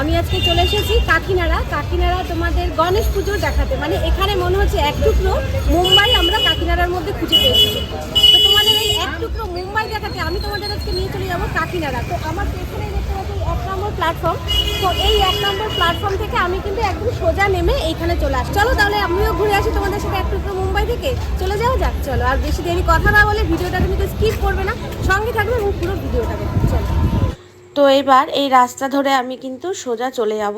আমি আজকে চলে এসেছি কাকিনাড়া। কাকিনাড়া তোমাদের গণেশ পুজো দেখাতে। মানে এখানে মনে হচ্ছে এক টুকরো মুম্বাই আমরা কাকিনাড়ার মধ্যে খুঁজে পেয়েছি তো তোমাদের এই এক টুকরো মুম্বাই দেখাতে আমি তোমাদের আজকে নিয়ে চলে যাব কাকিনাড়া। তো আমার পেছনে দেখতে পাচ্ছি এক নম্বর প্ল্যাটফর্ম তো এই এক নম্বর প্ল্যাটফর্ম থেকে আমি কিন্তু একদম সোজা নেমে এইখানে চলে আসি চলো তাহলে আমিও ঘুরে আসি তোমাদের সাথে এক টুকরো মুম্বাই থেকে। চলে যাওয়া যাক? চলো, আর বেশি দেরি কথা না বলে ভিডিওটা তুমি তো স্কিপ করবে না। সঙ্গে থাকবে এবং পুরো ভিডিওটা দেখবে চলো। তো এবার এই রাস্তা ধরে আমি কিন্তু সোজা চলে যাব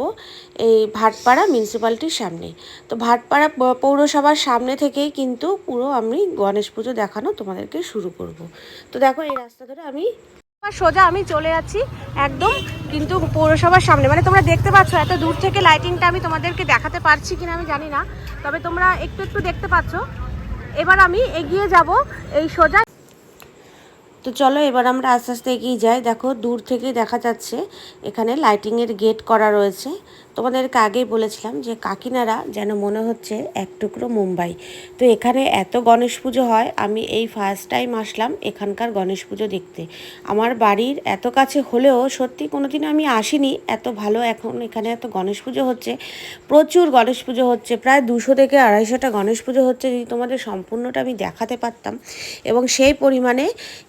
এই ভাটপাড়া মিউনিসিপ্যালিটির সামনে। তো ভাটপাড়া পৌরসভার সামনে থেকেই কিন্তু পুরো আমি গণেশ পুজো দেখানো তোমাদেরকে শুরু করব। তো দেখো এই রাস্তা ধরে আমি সোজা আমি চলে যাচ্ছি একদম কিন্তু পৌরসভার সামনে। মানে তোমরা দেখতে পাচ্ছ এত দূর থেকে লাইটিংটা আমি তোমাদেরকে দেখাতে পারছি কিনা আমি জানি না, তবে তোমরা একটু একটু দেখতে পাচ্ছ। এবার আমি এগিয়ে যাব এই সোজা তো চলো এবার আমরা আস্তে আস্তে এগিয়ে যাই। দেখো দূর থেকে দেখা যাচ্ছে এখানে লাইটিংয়ের গেট করা রয়েছে। তোমাদেরকে আগেই বলেছিলাম যে কাকিনারা যেন মনে হচ্ছে এক টুকরো মুম্বাই। তো এখানে এত গণেশ পুজো হয়, আমি এই ফার্স্ট টাইম আসলাম এখানকার গণেশ পুজো দেখতে। আমার বাড়ির এত কাছে হলেও সত্যি কোনোদিন আমি আসিনি, এত ভালো এখন এখানে এত গণেশ পুজো হচ্ছে, প্রচুর গণেশ পুজো হচ্ছে, প্রায় দুশো থেকে আড়াইশোটা গণেশ পুজো হচ্ছে যদি তোমাদের সম্পূর্ণটা আমি দেখাতে পারতাম। এবং সেই পরিমাণে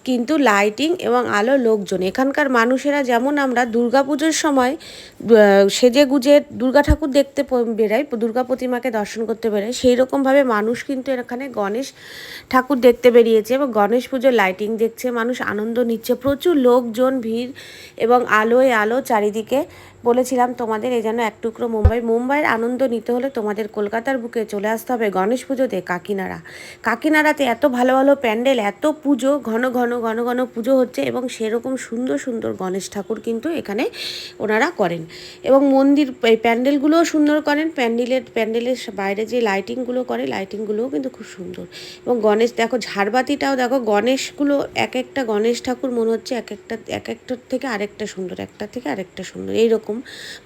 কিন্তু লাইটিং এবং আলো লোকজন, এখানকার মানুষেরা যেমন আমরা দুর্গাপুজোর সময় সেজে গুজে দুর্গা ঠাকুর দেখতে বেরোয়, দুর্গা প্রতিমাকে দর্শন করতে বেরোয় সেই রকমভাবে মানুষ কিন্তু এখানে গণেশ ঠাকুর দেখতে বেরিয়েছে এবং গণেশ পুজোর লাইটিং দেখছে, মানুষ আনন্দ নিচ্ছে, প্রচুর লোকজন, ভিড় এবং আলোয় আলো চারিদিকে বলেছিলাম তোমাদের এই যেন এক টুকরো মুম্বাই। মুম্বাইয়ের আনন্দ নিতে হলে তোমাদের কলকাতার বুকে চলে আসতে হবে গণেশ পুজোতে কাকিনাড়া। কাকিনাড়াতে এত ভালো ভালো প্যান্ডেল, এত পুজো, ঘন ঘন ঘন ঘন পুজো হচ্ছে এবং সেরকম সুন্দর সুন্দর গণেশ ঠাকুর কিন্তু এখানে ওনারা করেন। এবং মন্দির, এই প্যান্ডেলগুলোও সুন্দর করেন, প্যান্ডেলের প্যান্ডেলের বাইরে যে লাইটিংগুলো করে, লাইটিংগুলোও কিন্তু খুব সুন্দর। এবং গণেশ, দেখো ঝাড়বাতিটাও দেখো, গণেশগুলো এক একটা গণেশ ঠাকুর মনে হচ্ছে এক একটা, এক একটার থেকে আরেকটা সুন্দর একটা থেকে আরেকটা সুন্দর, এইরকম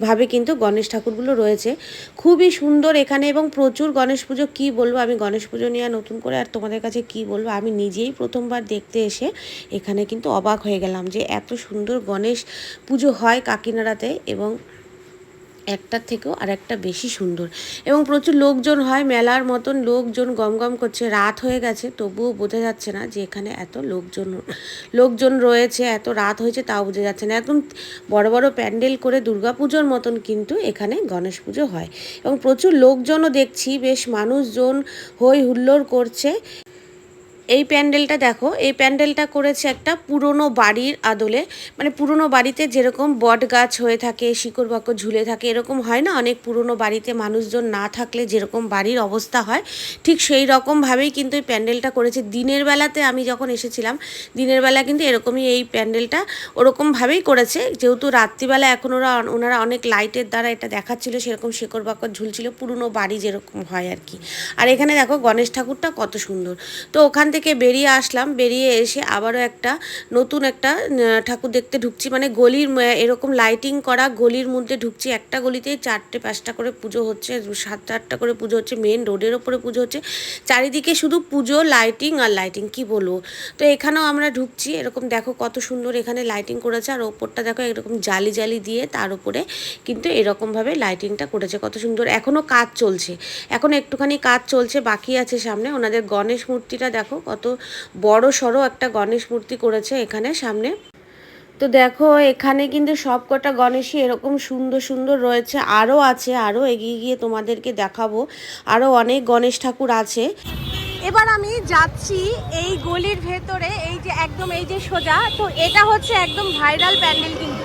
ভাবে কিন্তু গণেশ ঠাকুরগুলো রয়েছে। খুবই সুন্দর এখানে এবং প্রচুর গণেশ পুজো। কী বলব আমি গণেশ পুজো নিয়ে নতুন করে আর তোমাদের কাছে কি বলব? আমি নিজেই প্রথমবার দেখতে এসে এখানে কিন্তু অবাক হয়ে গেলাম যে এত সুন্দর গণেশ পুজো হয় কাকিনাড়াতে এবং একটার থেকেও আর একটা বেশি সুন্দর। এবং প্রচুর লোকজন হয়, মেলার মতন লোকজন গমগম করছে, রাত হয়ে গেছে, তবুও বোঝা যাচ্ছে না যে এখানে এত লোকজন লোকজন রয়েছে, এত রাত হয়েছে, তাও বোঝা যাচ্ছে না। একদম বড় বড় প্যান্ডেল করে দুর্গাপুজোর মতন কিন্তু এখানে গণেশ পুজো হয়। এবং প্রচুর লোকজনও দেখছি, বেশ মানুষজন হই হুল্লোড় করছে এই প্যান্ডেলটা দেখো, এই প্যান্ডেলটা করেছে একটা পুরনো বাড়ির আদলে। মানে পুরনো বাড়িতে যেরকম বট গাছ হয়ে থাকে, শিকড় বাকড় ঝুলে থাকে, এরকম হয় না? অনেক পুরনো বাড়িতে মানুষজন না থাকলে যেরকম বাড়ির অবস্থা হয়, ঠিক সেই রকমভাবেই কিন্তু এই প্যান্ডেলটা করেছে। দিনের বেলাতে আমি যখন এসেছিলাম, দিনের বেলা কিন্তু এরকমই এই প্যান্ডেলটা ওরকমভাবেই করেছে। যেহেতু রাত্রিবেলা এখন ওরা ওনারা অনেক লাইটের দ্বারা এটা দেখাচ্ছিল, সেরকম শিকড় বাকড় ঝুলছিল, পুরনো বাড়ি যেরকম হয় আর কি। আর এখানে দেখো গণেশ ঠাকুরটা কত সুন্দর। তো ওখান থেকে বেরিয়ে আসলাম, বেরিয়ে এসে আবারও একটা নতুন একটা ঠাকুর দেখতে ঢুকছি। মানে গলির এরকম লাইটিং করা গলির মধ্যে ঢুকছি। একটা গলিতেই চারটে, পাঁচটা করে পুজো হচ্ছে, সাতটা, আটটা করে পুজো হচ্ছে মেন রোডের ওপরে পুজো হচ্ছে। চারিদিকে শুধু পুজো লাইটিং আর লাইটিং কি বলব? তো এখানেও আমরা ঢুকছি। এরকম দেখো কত সুন্দর এখানে লাইটিং করেছে। আর ওপরটা দেখো এরকম জালি জালি দিয়ে তার উপরে কিন্তু এরকমভাবে লাইটিংটা করেছে। কত সুন্দর। এখনও কাজ চলছে। এখন একটুখানি কাজ চলছে, বাকি আছে সামনে। ওনাদের গণেশ মূর্তিটা দেখো কত বড় সড়ো একটা গণেশ মূর্তি করেছে এখানে সামনে। তো দেখো, এখানে কিন্তু সব কটা গণেশই এরকম সুন্দর সুন্দর রয়েছে, আরও আছে, আরও এগিয়ে গিয়ে তোমাদেরকে দেখাবো। আরও অনেক গণেশ ঠাকুর আছে। এবার আমি যাচ্ছি এই গলির ভেতরে, এই যে একদম এই যে সোজা, তো এটা হচ্ছে একদম ভাইরাল প্যান্ডেল কিন্তু।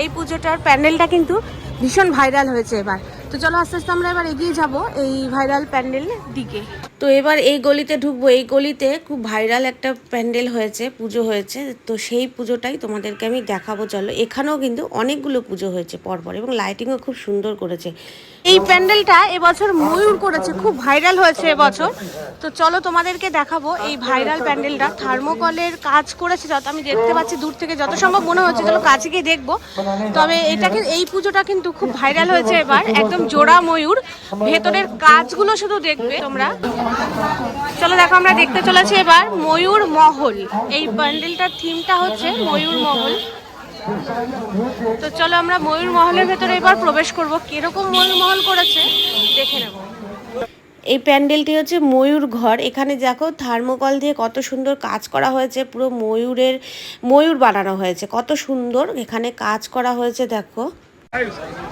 এই পুজোটার প্যান্ডেলটা কিন্তু ভীষণ ভাইরাল হয়েছে এবার। তো চলো আস্তে আস্তে আমরা এবার এগিয়ে যাব এই ভাইরাল প্যান্ডেলের দিকে। তো এবার এই গলিতে ঢুকবো। এই গলিতে খুব ভাইরাল একটা প্যান্ডেল হয়েছে, পুজো হয়েছে। তো সেই পুজোটাই তোমাদেরকে আমি দেখাবো। চলো, এখানেও কিন্তু অনেকগুলো পুজো হয়েছে পরপর এবং লাইটিংও খুব সুন্দর করেছে। এই প্যান্ডেলটা এবছর ময়ূর করেছে, খুব ভাইরাল হয়েছে এবছর। তো চলো তোমাদেরকে দেখাবো এই ভাইরাল প্যান্ডেলটা। থার্মোকলের কাজ করেছে, যত আমি দেখতে পাচ্ছি দূর থেকে, যত সম্ভব মনে হচ্ছে, চলো কাছে গিয়ে দেখব। তবে এটাকে এই পুজোটা কিন্তু খুব ভাইরাল হয়েছে এবার, একদম জোড়া ময়ূর। ভেতরের কাজগুলো শুধু দেখবে তোমরা। চলো দেখো, আমরা দেখতে চলেছি এবার ময়ূর মহল। এই প্যান্ডেলটার থিমটা হচ্ছে ময়ূর মহল। তো চলো আমরা ময়ূর মহলের ভেতরে এবার প্রবেশ করব। কীরকম ময়ূর মহল করেছে, দেখে নেব। এই প্যান্ডেলটি হচ্ছে ময়ূর ঘর। এখানে দেখো, থার্মোকল দিয়ে কত সুন্দর কাজ করা হয়েছে, পুরো ময়ূরের, ময়ূর বানানো হয়েছে। কত সুন্দর এখানে কাজ করা হয়েছে, দেখো।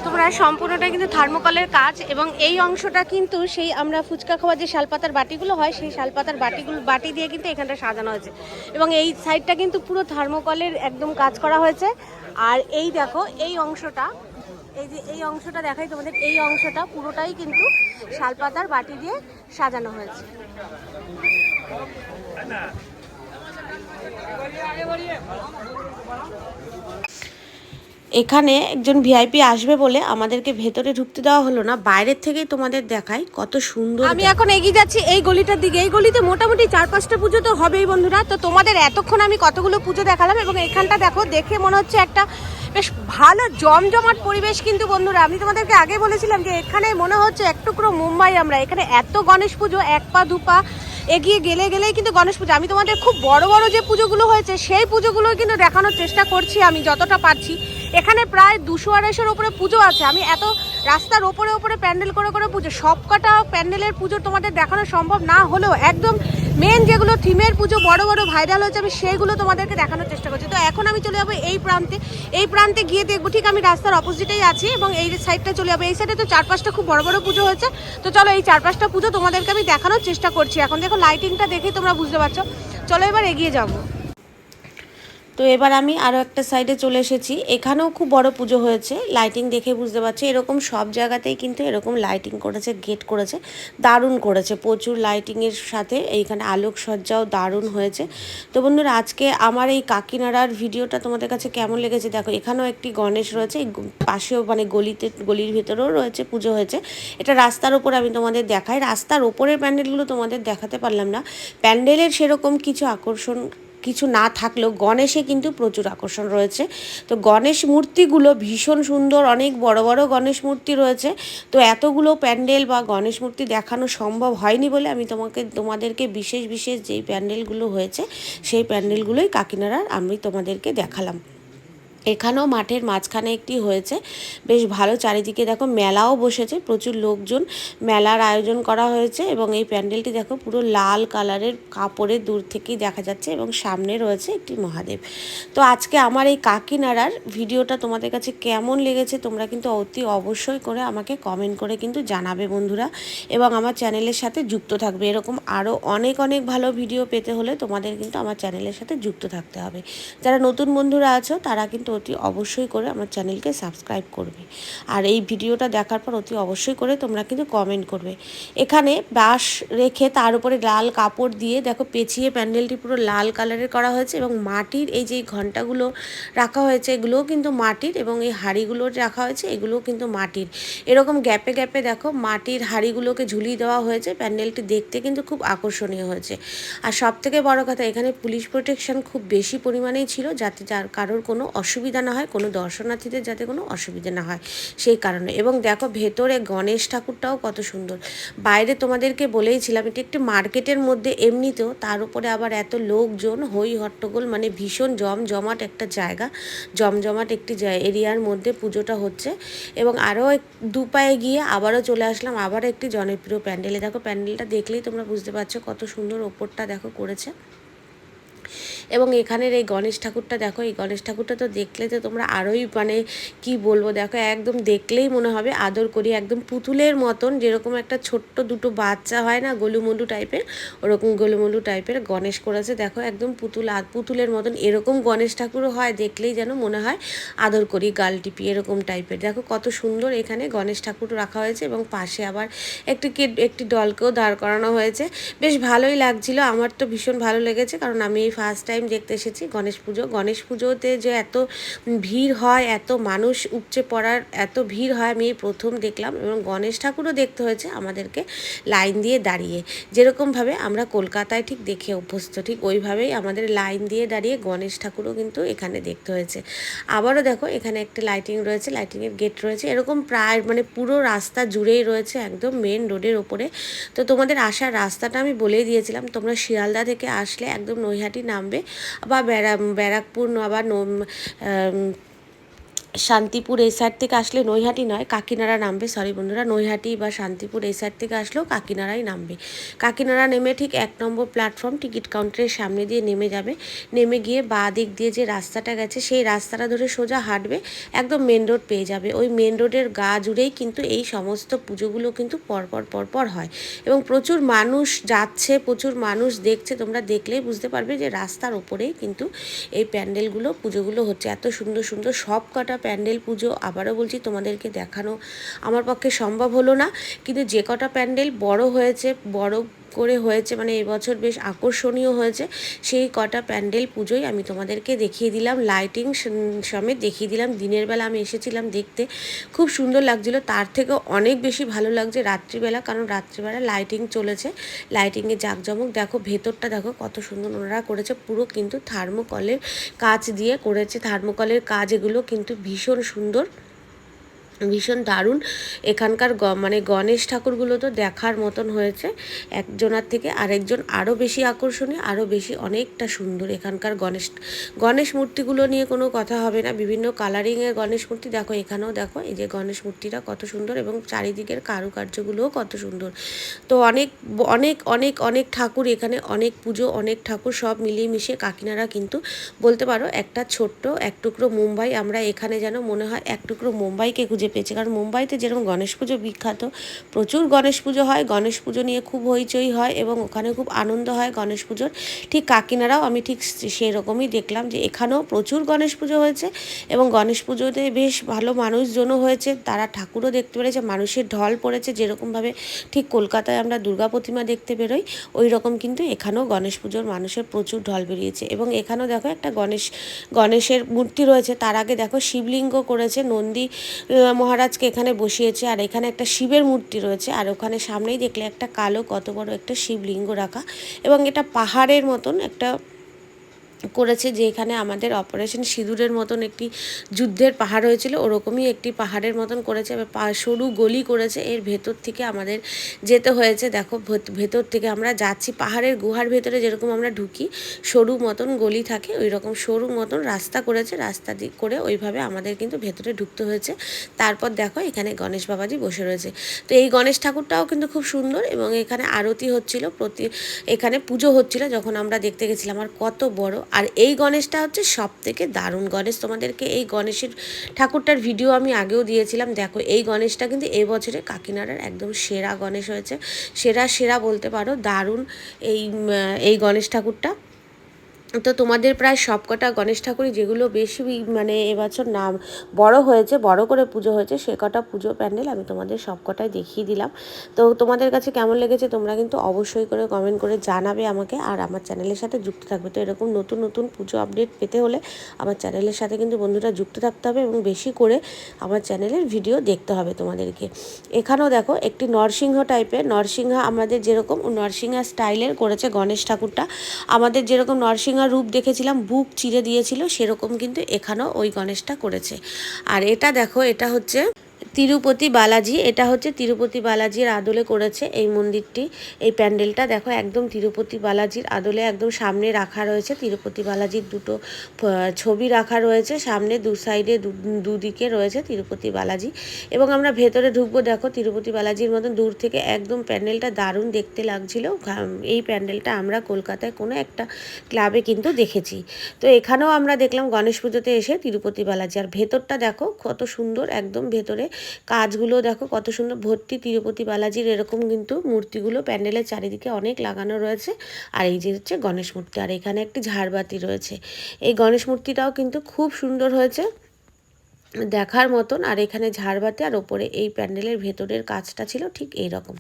তোমরা সম্পূর্ণটা কিন্তু থার্মোকলের কাজ এবং এই অংশটা কিন্তু সেই আমরা ফুচকা খাওয়ার যে শালপাতার বাটিগুলো হয়, সেই শালপাতার বাটিগুলো, বাটি দিয়ে কিন্তু এখানটা সাজানো হয়েছে। এবং এই সাইডটা কিন্তু পুরো থার্মোকলের একদম কাজ করা হয়েছে। আর এই দেখো, এই অংশটা, এই যে এই অংশটা দেখাই তোমাদের, এই অংশটা পুরোটাই কিন্তু শালপাতার বাটি দিয়ে সাজানো হয়েছে। এখানে একজন ভিআইপি আসবে বলে আমাদেরকে ভেতরে ঢুকতে দেওয়া হলো না, বাইরের থেকেই তোমাদের দেখাই কত সুন্দর আমি এখন এগিয়ে যাচ্ছি এই গলিটার দিকে। এই গলিতে মোটামুটি চার পাঁচটা পুজো তো হবেই বন্ধুরা। তো তোমাদের এতক্ষণ আমি কতগুলো পুজো দেখালাম এবং এখানটা দেখো, দেখে মনে হচ্ছে একটা বেশ ভালো জমজমাট পরিবেশ কিন্তু বন্ধুরা। আমি তোমাদেরকে আগে বলেছিলাম যে এখানে মনে হচ্ছে এক টুকরো মুম্বাই আমরা। এখানে এত গণেশ পুজো, এক পা, দু পা এগিয়ে গেলে গেলেই কিন্তু গণেশ পুজো। আমি তোমাদের খুব বড় বড় যে পুজোগুলো হয়েছে, সেই পুজোগুলো কিন্তু দেখানোর চেষ্টা করছি আমি যতটা পারছি। এখানে প্রায় দুশো আড়াইশোর ওপরে পুজো আছে। আমি এত রাস্তার ওপরে ওপরে প্যান্ডেল করে করে পুজো, সবকটা প্যান্ডেলের পুজো তোমাদের দেখানো সম্ভব না হলেও একদম মেন যেগুলো থিমের পুজো, বড় বড় ভাইরাল হয়েছে, আমি সেইগুলো তোমাদেরকে দেখানোর চেষ্টা করছি। তো এখন আমি চলে যাব এই প্রান্তে। এই প্রান্তে গিয়ে দেখব ঠিক আমি রাস্তার অপোজিটেই আছি এবং এই সাইডটা চলে যাব। এই সাইডে তো চার পাঁচটা খুব বড় বড় পুজো হয়েছে। তো চলো এই চার পাঁচটা পুজো তোমাদেরকে আমি দেখানোর চেষ্টা করছি। এখন দেখো লাইটিংটা দেখেই তোমরা বুঝতে পারছ। চলো এবার এগিয়ে যাব। তো এবার আমি আরও একটা সাইডে চলে এসেছি। এখানেও খুব বড় পুজো হয়েছে। লাইটিং দেখে বুঝতে পারছি, এরকম সব জায়গাতেই কিন্তু এরকম লাইটিং করেছে গেট করেছে, দারুণ করেছে। প্রচুর লাইটিংয়ের সাথে এইখানে আলোকসজ্জাও দারুণ হয়েছে। তো বন্ধুরা, আজকে আমার এই কাকিনাড়ার ভিডিওটা তোমাদের কাছে কেমন লেগেছে দেখো, এখানেও একটি গণেশ রয়েছে পাশেও মানে গলিতে, গলির ভেতরেও রয়েছে পুজো হয়েছে। এটা রাস্তার ওপর আমি তোমাদের দেখাই। রাস্তার ওপরের প্যান্ডেলগুলো তোমাদের দেখাতে পারলাম না। প্যান্ডেলের সেরকম কিছু আকর্ষণ কিছু না থাকলেও গণেশে কিন্তু প্রচুর আকর্ষণ রয়েছে। তো গণেশ মূর্তিগুলো ভীষণ সুন্দর, অনেক বড় বড় গণেশ মূর্তি রয়েছে। তো এতগুলো প্যান্ডেল বা গণেশ মূর্তি দেখানো সম্ভব হয়নি বলে আমি তোমাকে, তোমাদেরকে বিশেষ বিশেষ যেই প্যান্ডেলগুলো হয়েছে, সেই প্যান্ডেলগুলোই কাকিনাড়ার আমি তোমাদেরকে দেখালাম। এখানেও মাঠের মাঝখানে একটি হয়েছে। বেশ ভালো চারিদিকে দেখো মেলাও বসেছে, প্রচুর লোকজন মেলার আয়োজন করা হয়েছে এবং এই প্যান্ডেলটি দেখো পুরো লাল কালারের কাপড়ের দূর থেকেই দেখা যাচ্ছে এবং সামনে রয়েছে একটি মহাদেব। তো আজকে আমার এই কাকিনাড়ার ভিডিওটা তোমাদের কাছে কেমন লেগেছে তোমরা কিন্তু অতি অবশ্যই করে আমাকে কমেন্ট করে কিন্তু জানাবে বন্ধুরা এবং আমার চ্যানেলের সাথে যুক্ত থাকবে। এরকম আরও অনেক অনেক ভালো ভিডিও পেতে হলে তোমাদের কিন্তু আমার চ্যানেলের সাথে যুক্ত থাকতে হবে। যারা নতুন বন্ধুরা আছো তারা কিন্তু অতি অবশ্যই করে আমার চ্যানেলকে সাবস্ক্রাইব করবে। আর এই ভিডিওটা দেখার পর অতি অবশ্যই করে তোমরা কিন্তু কমেন্ট করবে। এখানে বাঁশ রেখে তার উপরে লাল কাপড় দিয়ে দেখো পেঁচিয়ে প্যান্ডেলটি পুরো লাল কালারের করা হয়েছে এবং মাটির এই যে ঘন্টাগুলো রাখা হয়েছে এগুলোও কিন্তু মাটির এবং এই হাঁড়িগুলো রাখা হয়েছে এগুলোও কিন্তু মাটির। এরকম গ্যাপে গ্যাপে দেখো মাটির হাঁড়িগুলোকে ঝুলিয়ে দেওয়া হয়েছে, প্যান্ডেলটি দেখতে কিন্তু খুব আকর্ষণীয় হয়েছে। আর সব থেকে বড় কথা এখানে পুলিশ প্রোটেকশন খুব বেশি পরিমাণেই ছিল যাতে যার কারোর কোনো অসুবিধা না হয়, কোনো দর্শনার্থীদের যাতে কোনো অসুবিধা না হয় সেই কারণে। এবং দেখো ভেতরে গণেশ ঠাকুরটাও কত সুন্দর। বাইরে তোমাদেরকে বলেইছিলাম, এটি একটি মার্কেটের মধ্যে এমনিতেও তার উপরে আবার এত লোকজন, হই হট্টগোল মানে ভীষণ জমজমাট একটা জায়গা, জমজমাট একটি এরিয়ার মধ্যে পুজোটা হচ্ছে। এবং আরও দু পায়ে গিয়ে আবারও চলে আসলাম, আবার একটি জনপ্রিয় প্যান্ডেলে। দেখো প্যান্ডেলটা দেখলেই তোমরা বুঝতে পারছ কত সুন্দর ওপরটা দেখো করেছে। এবং এখানের এই গণেশ ঠাকুরটা দেখো, এই গণেশ ঠাকুরটা তো দেখলে তো তোমরা আরোই মানে কি বলব, দেখো একদম দেখলেই মনে হবে, আদর করি একদম পুতুলের মতন, যেরকম একটা ছোট্ট দুটো বাচ্চা হয় না, গোলুমলু টাইপের, ওরকম গোলুমলু টাইপের গণেশ করেছে, দেখো একদম পুতুল পুতুলের মতন, এরকম গণেশ ঠাকুরও হয়, দেখলেই যেন মনে হয় আদর করি, গাল টিপি, এরকম টাইপের, দেখো কত সুন্দর এখানে গণেশ ঠাকুর রাখা হয়েছে এবং পাশে আবার একটি একটি ডলকেও দাঁড় করানো হয়েছে, বেশ ভালোই লাগছিল, আমার তো ভীষণ ভালো লেগেছে, কারণ আমি এই ফার্স্ট টাইম দেখতে এসেছি, গণেশ পুজো। গণেশ পুজোতে যে এত ভিড় হয়, এত মানুষ উপচে পড়ার, এত ভিড় হয়, আমি এই প্রথম দেখলাম এবং গণেশ ঠাকুরও দেখতে হয়েছে আমাদেরকে লাইন দিয়ে দাঁড়িয়ে। যেরকমভাবে আমরা কলকাতায় ঠিক দেখে অভ্যস্ত, ঠিক ওইভাবেই আমাদের লাইন দিয়ে দাঁড়িয়ে গণেশ ঠাকুরও কিন্তু এখানে দেখতে হয়েছে। আবারও দেখো, এখানে একটা লাইটিং রয়েছে লাইটিংয়ের গেট রয়েছে। এরকম প্রায় মানে পুরো রাস্তা জুড়েই রয়েছে, একদম মেন রোডের ওপরে। তো তোমাদের আসার রাস্তাটা আমি বলেই দিয়েছিলাম, তোমরা শিয়ালদা থেকে আসলে একদম নৈহাটি নামবে। বা ব্যারা ব্যারাকপুর আবার শান্তিপুর এই সাইড থেকে আসলে নৈহাটি নয়, কাকিনাড়া নামবে। সরি বন্ধুরা, নৈহাটি বা শান্তিপুর এই সাইড থেকে আসলেও কাকিনাড়াই নামবে। কাকিনাড়া নেমে ঠিক এক নম্বর প্ল্যাটফর্ম টিকিট কাউন্টারের সামনে দিয়ে নেমে যাবে। নেমে গিয়ে বা দিক দিয়ে যে রাস্তাটা গেছে, সেই রাস্তাটা ধরে সোজা হাঁটবে, একদম মেন রোড পেয়ে যাবে। ওই মেন রোডের গা জুড়েই কিন্তু এই সমস্ত পুজোগুলো কিন্তু পরপর পরপর হয়। এবং প্রচুর মানুষ যাচ্ছে, প্রচুর মানুষ দেখছে, তোমরা দেখলেই বুঝতে পারবে যে রাস্তার ওপরেই কিন্তু এই প্যান্ডেলগুলো, পুজোগুলো হচ্ছে। এত সুন্দর সুন্দর সব কটা প্যান্ডেল পুজো আবারও বলছি তোমাদেরকে দেখানো আমার পক্ষে সম্ভব হলো না। কিন্তু যে কটা প্যান্ডেল বড় হয়েছে, বড় করে হয়েছে মানে এবছর বেশ আকর্ষণীয় হয়েছে। সেই কটা প্যান্ডেল পুজোই আমি তোমাদেরকে দেখিয়ে দিলাম লাইটিং সমেত দেখিয়ে দিলাম। দিনের বেলা আমি এসেছিলাম দেখতে। খুব সুন্দর লাগছিল। তার থেকেও অনেক বেশি ভালো লাগছে রাত্রিবেলা, কারণ রাত্রিবেলা লাইটিং চলেছে। লাইটিংয়ে জাঁকজমক। দেখো ভেতরটা দেখো কত সুন্দর ওনারা করেছে। পুরো কিন্তু থার্মোকলের কাজ দিয়ে করেছে। থার্মোকলের কাজ এগুলো কিন্তু ভীষণ সুন্দর। ভীষণ দারুণ। এখানকার গ- মানে গণেশ ঠাকুরগুলো তো দেখার মতন হয়েছে। একজনার থেকে আরেকজন আরও বেশি আকর্ষণীয় আরও বেশি অনেকটা সুন্দর এখানকার গণেশ গণেশ মূর্তিগুলো নিয়ে কোনো কথা হবে না। বিভিন্ন কালারিংয়ের গণেশ মূর্তি দেখো, এখানেও দেখো, এই যে গণেশ মূর্তিটা কত সুন্দর এবং চারিদিকের কারুকার্যগুলোও কত সুন্দর। তো অনেক অনেক অনেক অনেক ঠাকুর এখানে, অনেক পুজো, অনেক ঠাকুর সব মিলিয়ে মিশিয়ে কাকিনারা কিন্তু বলতে পারো একটা ছোট্ট এক টুকরো মুম্বাই আমরা এখানে যেন মনে হয় এক টুকরো মুম্বাইকে খুঁজে পেয়েছি। কারণ মুম্বাইতে যেরকম গণেশ পুজো বিখ্যাত, প্রচুর গণেশ পুজো হয়, গণেশ পুজো নিয়ে খুব হইচই হয় এবং ওখানে খুব আনন্দ হয় গণেশ পুজোর। ঠিক কাকিনারাও আমি ঠিক সেই রকমই দেখলাম যে এখানেও প্রচুর গণেশ পুজো হয়েছে এবং গণেশ পুজোতে বেশ ভালো মানুষজনও হয়েছে। তারা ঠাকুরও দেখতে পেরেছে, মানুষের ঢল পড়েছে যেরকমভাবে ঠিক কলকাতায় আমরা দুর্গা প্রতিমা দেখতে বেরোই ওই রকম কিন্তু এখানেও গণেশ পুজোর মানুষের প্রচুর ঢল বেরিয়েছে এবং এখানেও দেখো একটা গণেশ গণেশের মূর্তি রয়েছে। তার আগে দেখো শিবলিঙ্গ করেছে, নন্দী মহারাজকে এখানে বসিয়েছে, আর এখানে একটা শিবের মূর্তি রয়েছে, আর ওখানে সামনেই দেখলে একটা কালো কত বড় একটা শিবলিঙ্গ রাখা, এবং এটা পাহাড়ের মতন একটা করেছে যে এখানে আমাদের অপারেশন সিঁদুরের মতন একটি যুদ্ধের পাহাড় হয়েছিল, ওরকমই একটি পাহাড়ের মতন করেছে সরু গলি করেছে, এর ভেতর থেকে আমাদের যেতে হয়েছে, দেখো ভেত- ভেতর থেকে আমরা যাচ্ছি, পাহাড়ের গুহার ভেতরে যেরকম আমরা ঢুকি, সরু মতন গলি থাকে ওই রকম সরু মতন রাস্তা করেছে, রাস্তা করে ওইভাবে আমাদের কিন্তু ভেতরে ঢুকতে হয়েছে, তারপর দেখো এখানে গণেশ বাবাজি বসে রয়েছে, তো এই গণেশ ঠাকুরটাও কিন্তু খুব সুন্দর এবং এখানে আরতি হচ্ছিল, প্রতি, এখানে পুজো হচ্ছিল, যখন আমরা দেখতে গেছিলাম আর কত বড় আর এই গণেশটা হচ্ছে সব থেকে দারুণ গণেশ। তোমাদেরকে এই গণেশের ঠাকুরটার ভিডিও আমি আগেও দিয়েছিলাম। দেখো, এই গণেশটা কিন্তু এবছরে বছরে কাকিনাড়ার একদম সেরা গণেশ হয়েছে। সেরা সেরা বলতে পারো, দারুণ এই এই গণেশ ঠাকুরটা। তো তোমাদের প্রায় সবকটা গণেশ ঠাকুরই, যেগুলো বেশি মানে এবছর নাম বড় হয়েছে, বড় করে পুজো হয়েছে, সে কটা পুজো প্যান্ডেল আমি তোমাদের সবকটাই দেখিয়ে দিলাম। তো তোমাদের কাছে কেমন লেগেছে তোমরা কিন্তু অবশ্যই করে কমেন্ট করে জানাবে আমাকে, আর আমার চ্যানেলের সাথে যুক্ত থাকবে। তো এরকম নতুন নতুন পুজো আপডেট পেতে হলে আমার চ্যানেলের সাথে কিন্তু বন্ধুরা যুক্ত থাকতে হবে এবং বেশি করে আমার চ্যানেলের ভিডিও দেখতে হবে তোমাদেরকে। এখানেও দেখো, একটি নরসিংহ টাইপের নরসিংহ আমাদের যেরকম নরসিংহা স্টাইলের করেছে গণেশ ঠাকুরটা, আমাদের যেরকম নরসিংহা রূপ দেখেছিলাম, বুক চিরে দিয়েছিল, সেরকম কিন্তু এখানেও ওই গণেশটা করেছে। আর এটা দেখো, এটা হচ্ছে তিরুপতি বালাজি, এটা হচ্ছে তিরুপতি বালাজির আদলে করেছে এই মন্দিরটি। এই প্যান্ডেলটা দেখো, একদম তিরুপতি বালাজির আদলে একদম সামনে রাখা রয়েছে। তিরুপতি বালাজির দুটো ছবি রাখা রয়েছে। সামনে দু সাইডে দুদিকে রয়েছে তিরুপতি বালাজি। এবং আমরা ভেতরে ঢুকবো, দেখো তিরুপতি বালাজির মতন দূর থেকে একদম প্যান্ডেলটা দারুণ দেখতে লাগছিল। এই প্যান্ডেলটা আমরা কলকাতায় কোনো একটা ক্লাবে কিন্তু দেখেছি। তো এখানেও আমরা দেখলাম গণেশ পুজোতে এসে তিরুপতি বালাজি। আর ভেতরটা দেখো, কত সুন্দর, একদম ভেতরে কাজগুলো দেখো কত সুন্দর ভর্তি তিরুপতি বালাজির এরকম কিন্তু মূর্তিগুলো, প্যান্ডেলের চারিদিকে অনেক লাগানো রয়েছে। আর এই যে হচ্ছে গণেশ মূর্তি, আর এখানে একটি ঝাড়বাতি রয়েছে। এই গণেশ মূর্তিটাও কিন্তু খুব সুন্দর হয়েছে দেখার মতন। আর এখানে ঝাড়বাতি, আর ওপরে এই প্যান্ডেলের ভেতরের কাজটা ছিল ঠিক এই রকম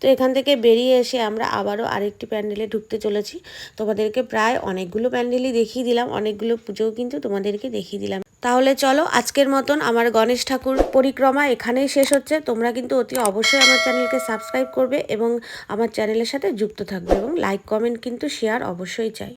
তো এখান থেকে বেরিয়ে এসে আমরা আবারও আরেকটি প্যান্ডেলে ঢুকতে চলেছি। তোমাদেরকে প্রায় অনেকগুলো প্যান্ডেলই দেখিয়ে দিলাম, অনেকগুলো পুজোও কিন্তু তোমাদেরকে দেখিয়ে দিলাম। তাহলে চলো আজকের মতন আমার গণেশ ঠাকুর পরিক্রমা এখানেই শেষ হচ্ছে। তোমরা কিন্তু অতি অবশ্যই আমার চ্যানেলকে সাবস্ক্রাইব করবে এবং আমার চ্যানেলের সাথে যুক্ত থাকবে এবং লাইক কমেন্ট কিন্তু শেয়ার অবশ্যই চাই।